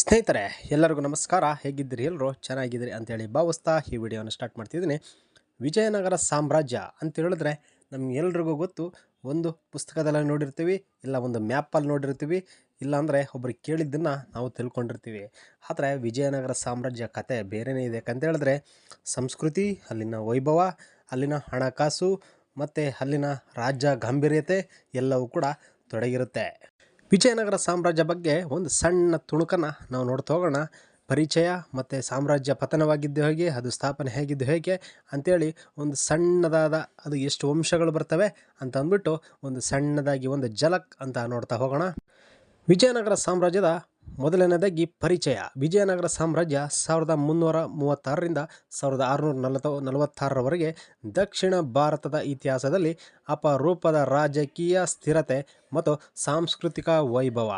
ಸ್ನೇಹಿತರೆ, ಎಲ್ಲರಿಗೂ ನಮಸ್ಕಾರ. ಹೇಗಿದ್ದೀರಿ ಎಲ್ಲರೂ? ಚೆನ್ನಾಗಿದ್ದೀರಿ ಅಂತೇಳಿ ಭಾವಿಸ್ತಾ ಈ ವಿಡಿಯೋನ ಸ್ಟಾರ್ಟ್ ಮಾಡ್ತಿದ್ದೀನಿ. ವಿಜಯನಗರ ಸಾಮ್ರಾಜ್ಯ ಅಂತ ಹೇಳಿದ್ರೆ ನಮಗೆಲ್ರಿಗೂ ಗೊತ್ತು. ಒಂದು ಪುಸ್ತಕದಲ್ಲಿ ನೋಡಿರ್ತೀವಿ, ಇಲ್ಲ ಒಂದು ಮ್ಯಾಪಲ್ಲಿ ನೋಡಿರ್ತೀವಿ ಇಲ್ಲಾಂದರೆ ಒಬ್ರಿಗೆ ಕೇಳಿದ್ದನ್ನು ನಾವು ತಿಳ್ಕೊಂಡಿರ್ತೀವಿ. ಆದರೆ ವಿಜಯನಗರ ಸಾಮ್ರಾಜ್ಯ ಕತೆ ಬೇರೆಯೇ ಇದೆ ಯಾಕಂತ ಹೇಳಿದ್ರೆ ಸಂಸ್ಕೃತಿ, ಅಲ್ಲಿನ ವೈಭವ, ಅಲ್ಲಿನ ಹಣಕಾಸು ಮತ್ತು ಅಲ್ಲಿನ ರಾಜ್ಯ ಗಾಂಭೀರ್ಯತೆ ಎಲ್ಲವೂ ಕೂಡ ತೊಡಗಿರುತ್ತೆ. ವಿಜಯನಗರ ಸಾಮ್ರಾಜ್ಯ ಬಗ್ಗೆ ಒಂದು ಸಣ್ಣ ತುಣುಕನ್ನು ನಾವು ನೋಡ್ತಾ ಹೋಗೋಣ. ಪರಿಚಯ ಮತ್ತು ಸಾಮ್ರಾಜ್ಯ ಪತನವಾಗಿದ್ದು ಹೇಗೆ, ಅದು ಸ್ಥಾಪನೆ ಹೇಗಿದ್ದು ಹೇಗೆ ಅಂಥೇಳಿ ಒಂದು ಸಣ್ಣದಾದ ಅದು ಎಷ್ಟು ವಂಶಗಳು ಬರ್ತವೆ ಅಂತ ಅಂದ್ಬಿಟ್ಟು ಒಂದು ಸಣ್ಣದಾಗಿ ಒಂದು ಜಲಕ್ ಅಂತ ನೋಡ್ತಾ ಹೋಗೋಣ. ವಿಜಯನಗರ ಸಾಮ್ರಾಜ್ಯದ ಮೊದಲನೇದಾಗಿ ಪರಿಚಯ. ವಿಜಯನಗರ ಸಾಮ್ರಾಜ್ಯ ಸಾವಿರದ ಮುನ್ನೂರ ಮೂವತ್ತಾರರಿಂದ ಸಾವಿರದ ಆರುನೂರ ನಲವತ್ತ, ನಲವತ್ತಾರರವರೆಗೆ ದಕ್ಷಿಣ ಭಾರತದ ಇತಿಹಾಸದಲ್ಲಿ ಅಪರೂಪದ ರಾಜಕೀಯ ಸ್ಥಿರತೆ ಮತ್ತು ಸಾಂಸ್ಕೃತಿಕ ವೈಭವ.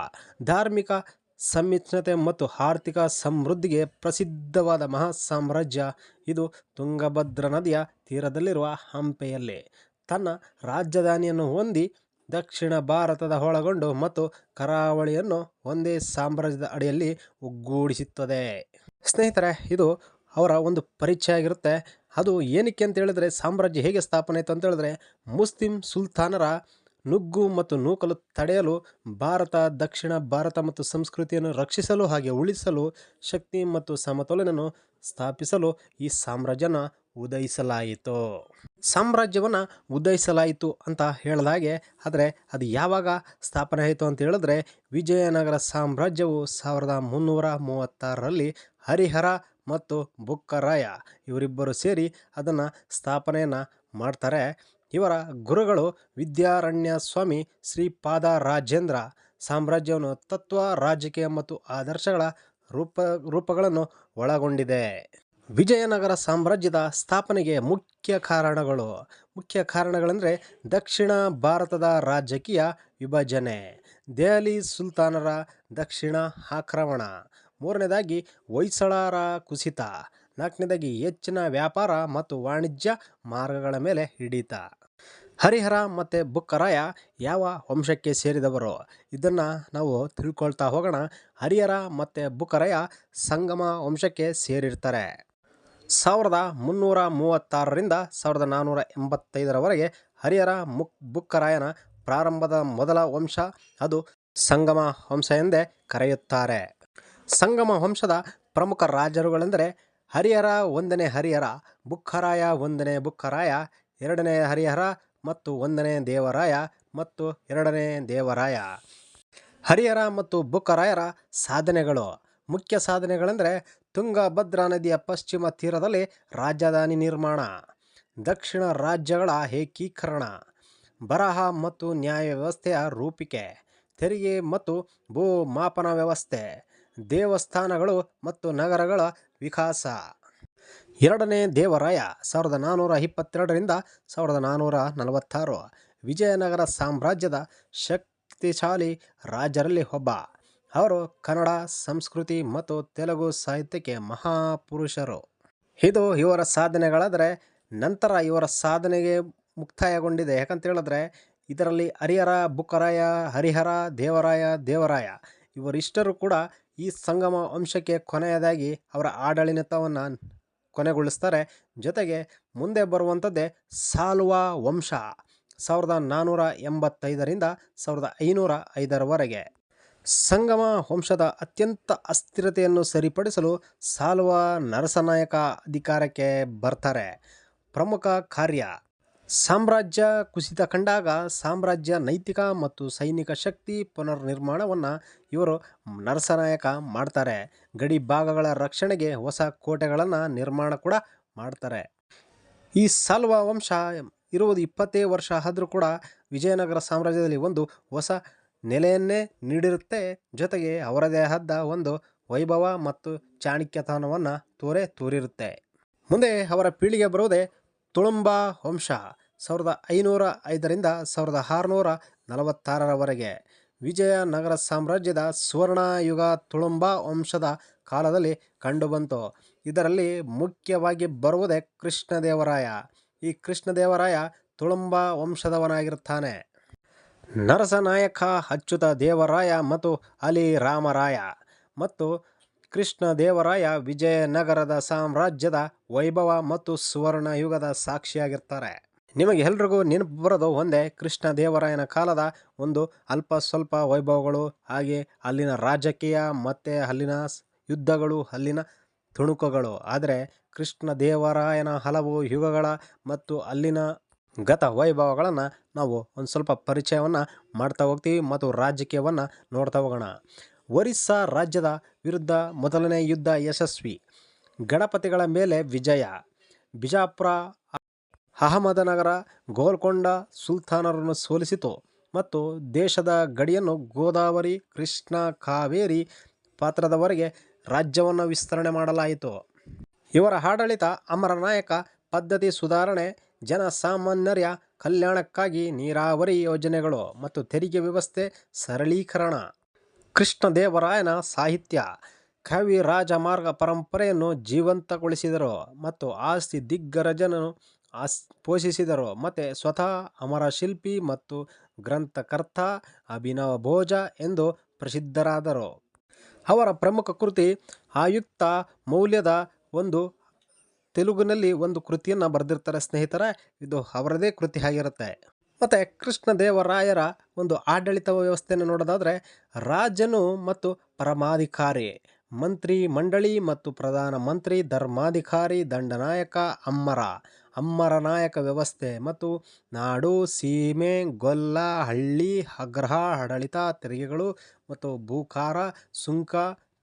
ಧಾರ್ಮಿಕ ಸಮ್ಮಿಶ್ರತೆ ಮತ್ತು ಆರ್ಥಿಕ ಸಮೃದ್ಧಿಗೆ ಪ್ರಸಿದ್ಧವಾದ ಮಹಾ ಸಾಮ್ರಾಜ್ಯ ಇದು ತುಂಗಭದ್ರಾ ನದಿಯ ತೀರದಲ್ಲಿರುವ ಹಂಪೆಯಲ್ಲಿ. ತನ್ನ ರಾಜಧಾನಿಯನ್ನು ಹೊಂದಿ ದಕ್ಷಿಣ ಭಾರತದ ಒಳಗೊಂಡು ಮತ್ತು ಕರಾವಳಿಯನ್ನು ಒಂದೇ ಸಾಮ್ರಾಜ್ಯದ ಅಡಿಯಲ್ಲಿ ಒಗ್ಗೂಡಿಸುತ್ತದೆ. ಸ್ನೇಹಿತರೆ, ಇದು ಅವರ ಒಂದು ಪರಿಚಯ ಆಗಿರುತ್ತೆ. ಅದು ಏನಕ್ಕೆ ಅಂತ ಹೇಳಿದ್ರೆ, ಸಾಮ್ರಾಜ್ಯ ಹೇಗೆ ಸ್ಥಾಪನೆ ಆಯಿತು ಅಂತ ಹೇಳಿದ್ರೆ, ಮುಸ್ಲಿಂ ಸುಲ್ತಾನರ ನುಗ್ಗು ಮತ್ತು ನೂಕಲು ತಡೆಯಲು ಭಾರತ, ದಕ್ಷಿಣ ಭಾರತ ಮತ್ತು ಸಂಸ್ಕೃತಿಯನ್ನು ರಕ್ಷಿಸಲು ಹಾಗೆ ಉಳಿಸಲು ಶಕ್ತಿ ಮತ್ತು ಸಮತೋಲನವನ್ನು ಸ್ಥಾಪಿಸಲು ಈ ಸಾಮ್ರಾಜ್ಯನ ಉದಯಿಸಲಾಯಿತು. ಸಾಮ್ರಾಜ್ಯವನ್ನು ಉದಯಿಸಲಾಯಿತು ಅಂತ ಹೇಳಿದಾಗೆ ಆದರೆ ಅದು ಯಾವಾಗ ಸ್ಥಾಪನೆ ಆಯಿತು ಅಂತ ಹೇಳಿದ್ರೆ, ವಿಜಯನಗರ ಸಾಮ್ರಾಜ್ಯವು ಸಾವಿರದ ಮುನ್ನೂರ ಮೂವತ್ತಾರರಲ್ಲಿ ಹರಿಹರ ಮತ್ತು ಬುಕ್ಕರಾಯ ಇವರಿಬ್ಬರು ಸೇರಿ ಅದನ್ನು ಸ್ಥಾಪನೆಯನ್ನು ಮಾಡ್ತಾರೆ. ಇವರ ಗುರುಗಳು ವಿದ್ಯಾರಣ್ಯ ಸ್ವಾಮಿ ಶ್ರೀಪಾದ ರಾಜೇಂದ್ರ ಸಾಮ್ರಾಜ್ಯವನ್ನು ತತ್ವ, ರಾಜಕೀಯ ಮತ್ತು ಆದರ್ಶಗಳ ರೂಪ, ರೂಪಗಳನ್ನು ಒಳಗೊಂಡಿದೆ. ವಿಜಯನಗರ ಸಾಮ್ರಾಜ್ಯದ ಸ್ಥಾಪನೆಗೆ ಮುಖ್ಯ ಕಾರಣಗಳು. ಮುಖ್ಯ ಕಾರಣಗಳೆಂದರೆ ದಕ್ಷಿಣ ಭಾರತದ ರಾಜಕೀಯ ವಿಭಜನೆ, ದೆಹಲಿ ಸುಲ್ತಾನರ ದಕ್ಷಿಣ ಆಕ್ರಮಣ, ಮೂರನೇದಾಗಿ ಹೊಯ್ಸಳರ ಕುಸಿತ, ನಾಲ್ಕನೇದಾಗಿ ಹೆಚ್ಚಿನ ವ್ಯಾಪಾರ ಮತ್ತು ವಾಣಿಜ್ಯ ಮಾರ್ಗಗಳ ಮೇಲೆ ಹಿಡಿತ. ಹರಿಹರ ಮತ್ತು ಬುಕ್ಕರಾಯ ಯಾವ ವಂಶಕ್ಕೆ ಸೇರಿದವರು? ಇದನ್ನು ನಾವು ತಿಳ್ಕೊಳ್ತಾ ಹೋಗೋಣ. ಹರಿಹರ ಮತ್ತು ಬುಕ್ಕರಾಯ ಸಂಗಮ ವಂಶಕ್ಕೆ ಸೇರಿರ್ತಾರೆ. ಸಾವಿರದ ಮುನ್ನೂರ ಮೂವತ್ತಾರರಿಂದ ಸಾವಿರದ ನಾನ್ನೂರ ಎಂಬತ್ತೈದರವರೆಗೆ ಹರಿಹರ ಮುಕ್ ಬುಕ್ಕರಾಯನ ಪ್ರಾರಂಭದ ಮೊದಲ ವಂಶ ಅದು ಸಂಗಮ ವಂಶ ಎಂದೇ ಕರೆಯುತ್ತಾರೆ. ಸಂಗಮ ವಂಶದ ಪ್ರಮುಖ ರಾಜರುಗಳೆಂದರೆ ಹರಿಹರ ಒಂದನೇ ಹರಿಹರ, ಬುಕ್ಕರಾಯ ಒಂದನೇ ಬುಕ್ಕರಾಯ, ಎರಡನೇ ಹರಿಹರ ಮತ್ತು ಒಂದನೇ ದೇವರಾಯ ಮತ್ತು ಎರಡನೇ ದೇವರಾಯ. ಹರಿಹರ ಮತ್ತು ಬುಕ್ಕರಾಯರ ಸಾಧನೆಗಳು ಮುಖ್ಯ ಸಾಧನೆಗಳೆಂದರೆ ತುಂಗಭದ್ರಾ ನದಿಯ ಪಶ್ಚಿಮ ತೀರದಲ್ಲಿ ರಾಜಧಾನಿ ನಿರ್ಮಾಣ, ದಕ್ಷಿಣ ರಾಜ್ಯಗಳ ಏಕೀಕರಣ, ಬರಹ ಮತ್ತು ನ್ಯಾಯ ವ್ಯವಸ್ಥೆಯ ರೂಪಿಕೆ, ತೆರಿಗೆ ಮತ್ತು ಭೂ ಮಾಪನ ವ್ಯವಸ್ಥೆ, ದೇವಸ್ಥಾನಗಳು ಮತ್ತು ನಗರಗಳ ವಿಕಾಸ. ಎರಡನೇ ದೇವರಾಯ ಸಾವಿರದ ನಾನ್ನೂರ ಇಪ್ಪತ್ತೆರಡರಿಂದ ಸಾವಿರದ ನಾನ್ನೂರ ನಲವತ್ತಾರು, ವಿಜಯನಗರ ಸಾಮ್ರಾಜ್ಯದ ಶಕ್ತಿಶಾಲಿ ರಾಜರಲ್ಲಿ ಒಬ್ಬ. ಅವರು ಕನ್ನಡ, ಸಂಸ್ಕೃತಿ ಮತ್ತು ತೆಲುಗು ಸಾಹಿತ್ಯಕ್ಕೆ ಮಹಾಪುರುಷರು. ಇದು ಇವರ ಸಾಧನೆಗಳಾದರೆ ನಂತರ ಇವರ ಸಾಧನೆಗೆ ಮುಕ್ತಾಯಗೊಂಡಿದೆ. ಯಾಕಂತ ಹೇಳಿದ್ರೆ ಇದರಲ್ಲಿ ಹರಿಹರ ಬುಕ್ಕರಾಯ, ಹರಿಹರ, ದೇವರಾಯ ದೇವರಾಯ ಇವರಿಷ್ಟರು ಕೂಡ ಈ ಸಂಗಮ ವಂಶಕ್ಕೆ ಕೊನೆಯದಾಗಿ ಅವರ ಆಡಳಿತವನ್ನು ಕೊನೆಗೊಳಿಸ್ತಾರೆ. ಜೊತೆಗೆ ಮುಂದೆ ಬರುವಂಥದ್ದೇ ಸಾಲುವ ವಂಶ, ಸಾವಿರದ ನಾನ್ನೂರ ಎಂಬತ್ತೈದರಿಂದ ಸಾವಿರದ ಐನೂರ ಐದರವರೆಗೆ. ಸಂಗಮ ವಂಶದ ಅತ್ಯಂತ ಅಸ್ಥಿರತೆಯನ್ನು ಸರಿಪಡಿಸಲು ಸಾಲ್ವ ನರಸನಾಯಕ ಅಧಿಕಾರಕ್ಕೆ ಬರ್ತಾರೆ. ಪ್ರಮುಖ ಕಾರ್ಯ. ಸಾಮ್ರಾಜ್ಯ ಕುಸಿತ ಕಂಡಾಗ ಸಾಮ್ರಾಜ್ಯ ನೈತಿಕ ಮತ್ತು ಸೈನಿಕ ಶಕ್ತಿ ಪುನರ್ನಿರ್ಮಾಣವನ್ನು ಇವರು ನರಸನಾಯಕ ಮಾಡ್ತಾರೆ. ಗಡಿ ಭಾಗಗಳ ರಕ್ಷಣೆಗೆ ಹೊಸ ಕೋಟೆಗಳನ್ನು ನಿರ್ಮಾಣ ಕೂಡ ಮಾಡ್ತಾರೆ. ಈ ಸಾಲ್ವ ವಂಶ ಇರುವುದು ಇಪ್ಪತ್ತೇ ವರ್ಷ ಆದರೂ ಕೂಡ ವಿಜಯನಗರ ಸಾಮ್ರಾಜ್ಯದಲ್ಲಿ ಒಂದು ಹೊಸ ನೆಲೆಯನ್ನೇ ನೀಡಿರುತ್ತೆ. ಜೊತೆಗೆ ಅವರದೇ ಆದ ಒಂದು ವೈಭವ ಮತ್ತು ಚಾಣಕ್ಯತನವನ್ನು ತೋರೆ ತೋರಿರುತ್ತೆ. ಮುಂದೆ ಅವರ ಪೀಳಿಗೆ ಬರುವುದೇ ತುಳುಂಬ ವಂಶ. ಸಾವಿರದ ಐನೂರ ಐದರಿಂದ ಸಾವಿರದ ಆರುನೂರ ನಲವತ್ತಾರರವರೆಗೆ ವಿಜಯನಗರ ಸಾಮ್ರಾಜ್ಯದ ಸುವರ್ಣ ಯುಗ ತುಳುಂಬ ವಂಶದ ಕಾಲದಲ್ಲಿ ಕಂಡುಬಂತು. ಇದರಲ್ಲಿ ಮುಖ್ಯವಾಗಿ ಬರುವುದೇ ಕೃಷ್ಣದೇವರಾಯ. ಈ ಕೃಷ್ಣದೇವರಾಯ ತುಳುಂಬ ವಂಶದವನಾಗಿರುತ್ತಾನೆ. ನರಸನಾಯಕ, ಅಚ್ಯುತ ದೇವರಾಯ ಮತ್ತು ಅಲಿ ರಾಮರಾಯ ಮತ್ತು ಕೃಷ್ಣ ದೇವರಾಯ ವಿಜಯನಗರದ ಸಾಮ್ರಾಜ್ಯದ ವೈಭವ ಮತ್ತು ಸುವರ್ಣ ಯುಗದ ಸಾಕ್ಷಿಯಾಗಿರ್ತಾರೆ. ನಿಮಗೆ ಎಲ್ರಿಗೂ ನೆನಪು ಬರೋದು ಒಂದೇ, ಕೃಷ್ಣ ದೇವರಾಯನ ಕಾಲದ ಒಂದು ಅಲ್ಪ ಸ್ವಲ್ಪ ವೈಭವಗಳು, ಹಾಗೆ ಅಲ್ಲಿನ ರಾಜಕೀಯ ಮತ್ತು ಅಲ್ಲಿನ ಯುದ್ಧಗಳು, ಅಲ್ಲಿನ ತುಣುಕುಗಳು. ಆದರೆ ಕೃಷ್ಣ ದೇವರಾಯನ ಹಲವು ಯುಗಗಳ ಮತ್ತು ಅಲ್ಲಿನ ಗತ ವೈಭವಗಳನ್ನು ನಾವು ಒಂದು ಸ್ವಲ್ಪ ಪರಿಚಯವನ್ನು ಮಾಡ್ತಾ ಹೋಗ್ತೀವಿ ಮತ್ತು ರಾಜಕೀಯವನ್ನು ನೋಡ್ತಾ ಹೋಗೋಣ. ಒರಿಸ್ಸಾ ರಾಜ್ಯದ ವಿರುದ್ಧ ಮೊದಲನೇ ಯುದ್ಧ ಯಶಸ್ವಿ. ಗಣಪತಿಗಳ ಮೇಲೆ ವಿಜಯ. ಬಿಜಾಪುರ, ಅಹಮದನಗರ, ಗೋಲ್ಕೊಂಡ ಸುಲ್ತಾನರನ್ನು ಸೋಲಿಸಿತು ಮತ್ತು ದೇಶದ ಗಡಿಯನ್ನು ಗೋದಾವರಿ, ಕೃಷ್ಣ ಕಾವೇರಿ ಪಾತ್ರದವರೆಗೆ ರಾಜ್ಯವನ್ನು ವಿಸ್ತರಣೆ ಮಾಡಲಾಯಿತು. ಇವರ ಆಡಳಿತ ಅಮರನಾಯಕ ಪದ್ಧತಿ ಸುಧಾರಣೆ ಜನಸಾಮಾನ್ಯರ ಕಲ್ಯಾಣಕ್ಕಾಗಿ ನೀರಾವರಿ ಯೋಜನೆಗಳು ಮತ್ತು ತೆರಿಗೆ ವ್ಯವಸ್ಥೆ ಸರಳೀಕರಣ. ಕೃಷ್ಣದೇವರಾಯನ ಸಾಹಿತ್ಯ, ಕವಿ ರಾಜಮಾರ್ಗ ಪರಂಪರೆಯನ್ನು ಜೀವಂತಗೊಳಿಸಿದರು ಮತ್ತು ಆಸ್ತಿ ದಿಗ್ಗಜರನ್ನು ಆಸ್, ಪೋಷಿಸಿದರು. ಮತ್ತು ಸ್ವತಃ ಅಮರ ಶಿಲ್ಪಿ ಮತ್ತು ಗ್ರಂಥಕರ್ತ ಅಭಿನವ ಭೋಜ ಎಂದು ಪ್ರಸಿದ್ಧರಾದರು. ಅವರ ಪ್ರಮುಖ ಕೃತಿ ಆಯುಕ್ತ ಮೌಲ್ಯದ ಒಂದು ತೆಲುಗಿನಲ್ಲಿ ಒಂದು ಕೃತಿಯನ್ನು ಬರೆದಿರ್ತಾರೆ ಸ್ನೇಹಿತರ, ಇದು ಅವರದೇ ಕೃತಿ ಆಗಿರುತ್ತೆ. ಮತ್ತು ಕೃಷ್ಣದೇವರಾಯರ ಒಂದು ಆಡಳಿತ ವ್ಯವಸ್ಥೆಯನ್ನು ನೋಡೋದಾದರೆ, ರಾಜನು ಮತ್ತು ಪರಮಾಧಿಕಾರಿ, ಮಂತ್ರಿ ಮಂಡಳಿ ಮತ್ತು ಪ್ರಧಾನ ಮಂತ್ರಿ, ಧರ್ಮಾಧಿಕಾರಿ, ದಂಡನಾಯಕ, ಅಮ್ಮರ ಅಮ್ಮರ ನಾಯಕ ವ್ಯವಸ್ಥೆ ಮತ್ತು ನಾಡು, ಸೀಮೆ, ಗೊಲ್ಲ, ಹಳ್ಳಿ, ಅಗ್ರಹ, ಆಡಳಿತ, ತೆರಿಗೆಗಳು ಮತ್ತು ಭೂಕಾರ, ಸುಂಕ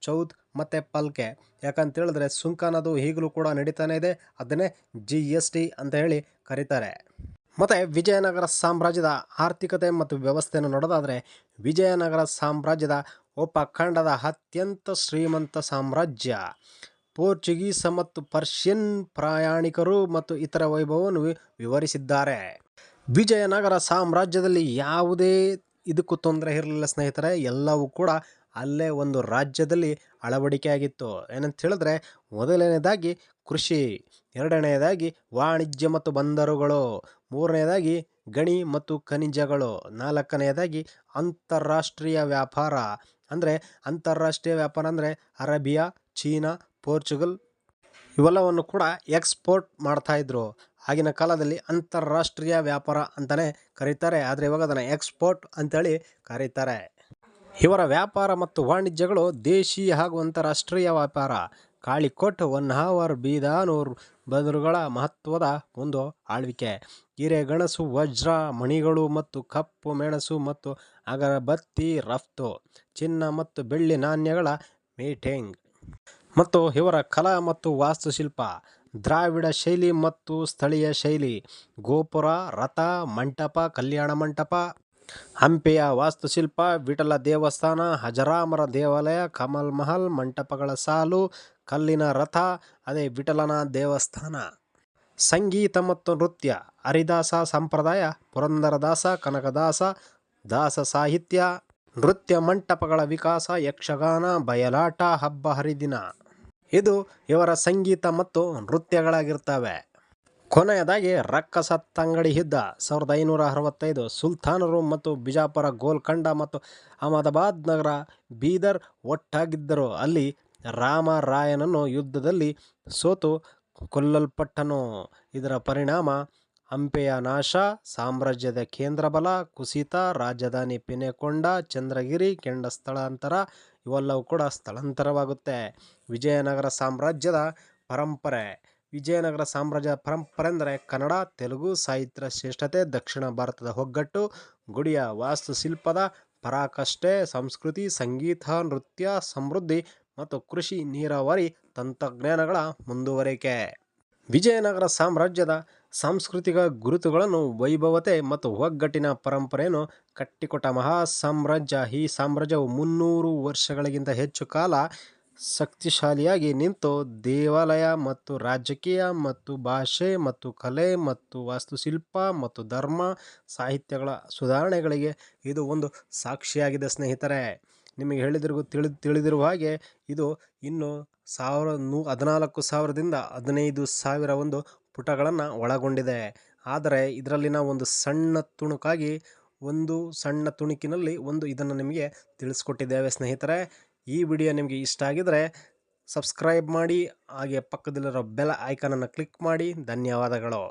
ಚೌತ್ ಮತ್ತು ಪಲ್ಕೆ. ಯಾಕಂತ ಹೇಳಿದ್ರೆ ಸುಂಕ ಅನ್ನೋದು ಈಗಲೂ ಕೂಡ ನಡೀತಾನೆ ಇದೆ. ಅದನ್ನೇ ಜಿ ಎಸ್ ಟಿ ಅಂತ ಹೇಳಿ ಕರೀತಾರೆ. ಮತ್ತು ವಿಜಯನಗರ ಸಾಮ್ರಾಜ್ಯದ ಆರ್ಥಿಕತೆ ಮತ್ತು ವ್ಯವಸ್ಥೆಯನ್ನು ನೋಡೋದಾದರೆ, ವಿಜಯನಗರ ಸಾಮ್ರಾಜ್ಯದ ಉಪಖಂಡದ ಅತ್ಯಂತ ಶ್ರೀಮಂತ ಸಾಮ್ರಾಜ್ಯ. ಪೋರ್ಚುಗೀಸ ಮತ್ತು ಪರ್ಷಿಯನ್ ಪ್ರಯಾಣಿಕರು ಮತ್ತು ಇತರ ವೈಭವವನ್ನು ವಿವರಿಸಿದ್ದಾರೆ. ವಿಜಯನಗರ ಸಾಮ್ರಾಜ್ಯದಲ್ಲಿ ಯಾವುದೇ ಇದಕ್ಕೂ ತೊಂದರೆ ಇರಲಿಲ್ಲ ಸ್ನೇಹಿತರೆ. ಎಲ್ಲವೂ ಕೂಡ ಅಲ್ಲೇ ಒಂದು ರಾಜ್ಯದಲ್ಲಿ ಅಳವಡಿಕೆಯಾಗಿತ್ತು. ಏನಂತ ಹೇಳಿದ್ರೆ, ಮೊದಲನೇದಾಗಿ ಕೃಷಿ ಎರಡನೆಯದಾಗಿ ವಾಣಿಜ್ಯ ಮತ್ತು ಬಂದರುಗಳು ಮೂರನೆಯದಾಗಿ ಗಣಿ ಮತ್ತು ಖನಿಜಗಳು ನಾಲ್ಕನೆಯದಾಗಿ ಅಂತಾರಾಷ್ಟ್ರೀಯ ವ್ಯಾಪಾರ. ಅಂದರೆ ಅಂತಾರಾಷ್ಟ್ರೀಯ ವ್ಯಾಪಾರ ಅಂದರೆ ಅರೇಬಿಯಾ, ಚೀನಾ, ಪೋರ್ಚುಗಲ್ ಇವೆಲ್ಲವನ್ನು ಕೂಡ ಎಕ್ಸ್ಪೋರ್ಟ್ ಮಾಡ್ತಾಯಿದ್ರು ಆಗಿನ ಕಾಲದಲ್ಲಿ ಅಂತಾರಾಷ್ಟ್ರೀಯ ವ್ಯಾಪಾರ ಅಂತಲೇ ಕರೀತಾರೆ. ಆದರೆ ಇವಾಗ ಅದನ್ನು ಎಕ್ಸ್ಪೋರ್ಟ್ ಅಂತೇಳಿ ಕರೀತಾರೆ. ಇವರ ವ್ಯಾಪಾರ ಮತ್ತು ವಾಣಿಜ್ಯಗಳು ದೇಶೀಯ ಹಾಗೂ ಅಂತಾರಾಷ್ಟ್ರೀಯ ವ್ಯಾಪಾರ. ಕಾಳಿಕೊಟ್, ಹೊನ್ನಾವರ್, ಬೀದಾನೂರ್ ಬದರುಗಳ ಮಹತ್ವದ ಒಂದು ಆಳ್ವಿಕೆ. ಹಿರೇಗಣಸು, ವಜ್ರ, ಮಣಿಗಳು ಮತ್ತು ಕಪ್ಪು ಮೆಣಸು ಮತ್ತು ಅಗರಬತ್ತಿ, ರಫ್ತು, ಚಿನ್ನ ಮತ್ತು ಬೆಳ್ಳಿ ನಾಣ್ಯಗಳ ಮೀಟಿಂಗ್. ಮತ್ತು ಇವರ ಕಲಾ ಮತ್ತು ವಾಸ್ತುಶಿಲ್ಪ, ದ್ರಾವಿಡ ಶೈಲಿ ಮತ್ತು ಸ್ಥಳೀಯ ಶೈಲಿ, ಗೋಪುರ, ರಥ, ಮಂಟಪ, ಕಲ್ಯಾಣ ಮಂಟಪ. ಹಂಪೆಯ ವಾಸ್ತುಶಿಲ್ಪ, ವಿಠಲ ದೇವಸ್ಥಾನ, ಹಜರಾಮರ ದೇವಾಲಯ, ಕಮಲ್ ಮಹಲ್, ಮಂಟಪಗಳ ಸಾಲು, ಕಲ್ಲಿನ ರಥ, ಅದೇ ವಿಠಲನ ದೇವಸ್ಥಾನ. ಸಂಗೀತ ಮತ್ತು ನೃತ್ಯ, ಹರಿದಾಸ ಸಂಪ್ರದಾಯ, ಪುರಂದರದಾಸ, ಕನಕದಾಸ, ದಾಸ ಸಾಹಿತ್ಯ, ನೃತ್ಯ ಮಂಟಪಗಳ ವಿಕಾಸ, ಯಕ್ಷಗಾನ, ಬಯಲಾಟ, ಹಬ್ಬ ಹರಿದಿನ. ಇದು ಇವರ ಸಂಗೀತ ಮತ್ತು ನೃತ್ಯಗಳಾಗಿರ್ತವೆ. ಕೊನೆಯದಾಗಿ ರಕ್ಕಸ ತಂಗಡಿ ಇದ್ದ ಸಾವಿರದ ಐನೂರ ಅರವತ್ತೈದು ಸುಲ್ತಾನರು ಮತ್ತು ಬಿಜಾಪುರ ಗೋಲ್ಕಂಡ ಮತ್ತು ಅಹಮದಾಬಾದ್ ನಗರ ಬೀದರ್ ಒಟ್ಟಾಗಿದ್ದರು. ಅಲ್ಲಿ ರಾಮರಾಯನನ್ನು ಯುದ್ಧದಲ್ಲಿ ಸೋತು ಕೊಲ್ಲಲ್ಪಟ್ಟನು. ಇದರ ಪರಿಣಾಮ ಹಂಪೆಯ ನಾಶ, ಸಾಮ್ರಾಜ್ಯದ ಕೇಂದ್ರಬಲ, ಕುಸಿತ, ರಾಜಧಾನಿ ಪಿನೆಕೊಂಡ, ಚಂದ್ರಗಿರಿ, ಕೆಂಡ ಸ್ಥಳಾಂತರ, ಇವೆಲ್ಲವೂ ಕೂಡ ಸ್ಥಳಾಂತರವಾಗುತ್ತೆ. ವಿಜಯನಗರ ಸಾಮ್ರಾಜ್ಯದ ಪರಂಪರೆ. ವಿಜಯನಗರ ಸಾಮ್ರಾಜ್ಯದ ಪರಂಪರೆ ಕನ್ನಡ, ತೆಲುಗು ಸಾಹಿತ್ಯ ಶ್ರೇಷ್ಠತೆ, ದಕ್ಷಿಣ ಭಾರತದ ಒಗ್ಗಟ್ಟು, ಗುಡಿಯ ವಾಸ್ತುಶಿಲ್ಪದ ಪರಾಕಷ್ಟೆ ಸಂಸ್ಕೃತಿ, ಸಂಗೀತ, ನೃತ್ಯ, ಸಮೃದ್ಧಿ ಮತ್ತು ಕೃಷಿ ನೀರಾವರಿ ತಂತ್ರಜ್ಞಾನಗಳ ಮುಂದುವರಿಕೆ. ವಿಜಯನಗರ ಸಾಮ್ರಾಜ್ಯದ ಸಾಂಸ್ಕೃತಿಕ ಗುರುತುಗಳನ್ನು ವೈಭವತೆ ಮತ್ತು ಒಗ್ಗಟ್ಟಿನ ಪರಂಪರೆಯನ್ನು ಕಟ್ಟಿಕೊಟ್ಟ ಮಹಾ ಸಾಮ್ರಾಜ್ಯ ಈ ಸಾಮ್ರಾಜ್ಯವು ಮುನ್ನೂರು ವರ್ಷಗಳಿಗಿಂತ ಹೆಚ್ಚು ಕಾಲ ಶಕ್ತಿಶಾಲಿಯಾಗಿ ನಿಂತು ದೇವಾಲಯ ಮತ್ತು ರಾಜಕೀಯ ಮತ್ತು ಭಾಷೆ ಮತ್ತು ಕಲೆ ಮತ್ತು ವಾಸ್ತುಶಿಲ್ಪ ಮತ್ತು ಧರ್ಮ, ಸಾಹಿತ್ಯಗಳ ಸುಧಾರಣೆಗಳಿಗೆ ಇದು ಒಂದು ಸಾಕ್ಷಿಯಾಗಿದೆ ಸ್ನೇಹಿತರೆ. ನಿಮಗೆ ಹೇಳಿದಿರುವ ತಿಳಿ ತಿಳಿದಿರುವ ಹಾಗೆ ಇದು ಇನ್ನು ಸಾವಿರ ನೂ, ಹದಿನಾಲ್ಕು ಸಾವಿರದಿಂದ ಹದಿನೈದು ಸಾವಿರ ಒಂದು ಪುಟಗಳನ್ನು ಒಳಗೊಂಡಿದೆ. ಆದರೆ ಇದರಲ್ಲಿನ ಒಂದು ಸಣ್ಣ ತುಣುಕಾಗಿ ಒಂದು ಸಣ್ಣ ತುಣುಕಿನಲ್ಲಿ ಒಂದು ಇದನ್ನು ನಿಮಗೆ ತಿಳಿಸ್ಕೊಟ್ಟಿದ್ದೇವೆ ಸ್ನೇಹಿತರೆ. ಈ ವಿಡಿಯೋ ನಿಮಗೆ ಇಷ್ಟ ಆಗಿದ್ರೆ ಸಬ್ಸ್ಕ್ರೈಬ್ ಮಾಡಿ ಹಾಗೆ ಪಕ್ಕದಲ್ಲಿರೋ ಬೆಲ್ ಐಕನನ್ನು ಕ್ಲಿಕ್ ಮಾಡಿ. ಧನ್ಯವಾದಗಳು.